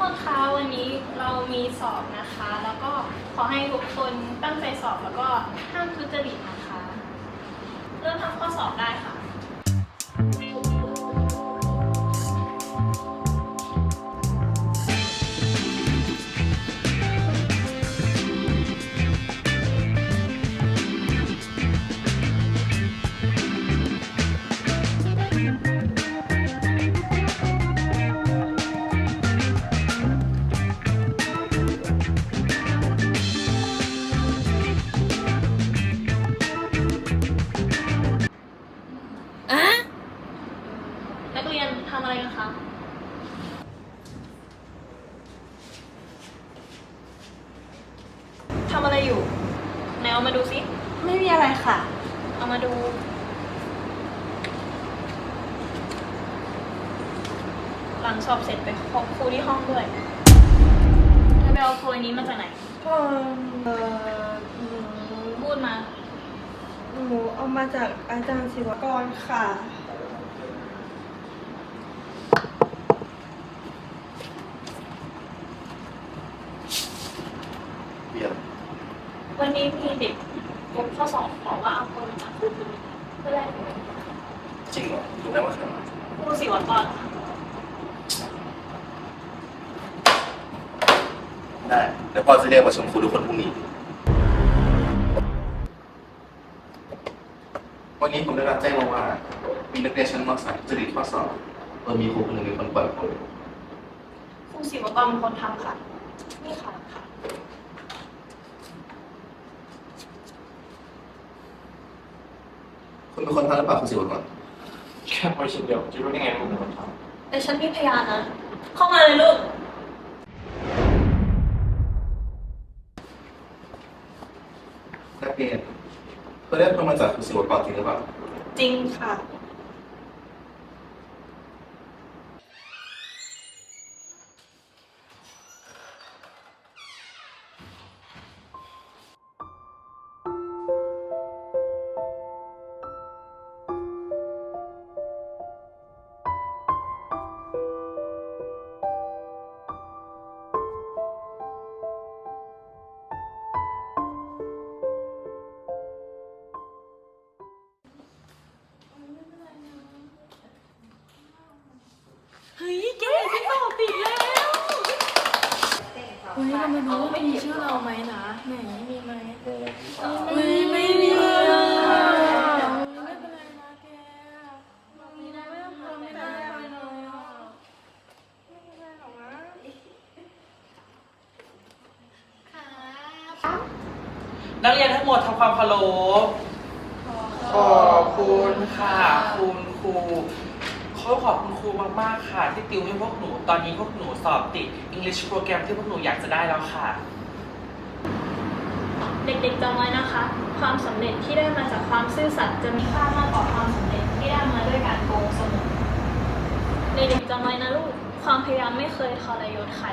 คนคะวันนี้เรามีสอบนะคะ แล้วก็ขอให้ทุกคนตั้งใจสอบแล้วก็ห้ามทุจริตนะคะ เริ่มทำข้อสอบได้ อะไรกันคะ ทำอะไรอยู่ไหนเอามาดูซิไม่มีอะไรค่ะ เอามาดู หลังสอบเสร็จไปพบครูที่ห้องด้วยเธอไปเอาโพยนี้มาจากไหน เออเอ่อหนูพูดมา หนูเอามาจากอาจารย์ศิวกรค่ะ เบียร์ วันนี้มีเด็กยกข้อสอบบอกว่าเอาโพยมาจากครูคนนี้เพื่อแลกเป็นจริงเหรอรู้ได้ว่าใครครูศิวกรค่ะได้เดี๋ยวพ่อจะเรียกประชุมครูทุกคนพรุ่งนี้ วันนี้ผมได้รับแจ้งมาว่า มีนักเรียนชั้นม .3 จะดีข้อสอบเออมีครูคนหนึ่งเป็นคนปล่อยผมครูศิวกรเป็นคนทำค่ะ นี่ค่ะค่ะ คุณเป็นคนทำหรือเปล่าคุณสิวกรแค่พอชิ้นเดียวจะรู้ได้ไงว่าผมเป็นคนทแต่ฉันมีพยานนะ เข้ามาเลยลูก นักเรียนเธอได้เพิ่มมาจากคุณสิวกรจริงหรือเปล่า จริงค่ะ เฮ้ยเรามาดูว่ามีชื่อเราไหมนะไหนมีไหมไม่ไม่มีเลยอะไม่เป็นไรนะแกมีนะไม่ต้องทำไม่ได้ไปเลยอะไม่เป็นไรหรอกนะนักเรียนทั้งหมดทำความเคารพขอบคุณค่ะ คุณครู ขาขอบคุณครูมากๆค่ะ ที่ติวให้พวกหนู ตอนนี้พวกหนูสอบติด English โปรแกรมที่พวกหนูอยากจะได้แล้วค่ะ เด็กๆจำไว้นะคะ ความสำเร็จที่ได้มาจากความซื่อสัตย์จะมีค่ามากกว่าความสำเร็จที่ได้มาด้วยการโกงเสมอเด็กๆจำไว้นะลูก ความพยายามไม่เคยทรยศใคร